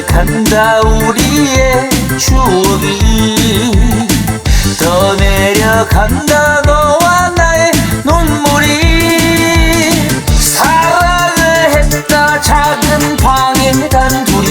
기억한다 우리의 추억이. 더 내려간다 너와 나의 눈물이. 사랑을 했다 작은 방에 단둘이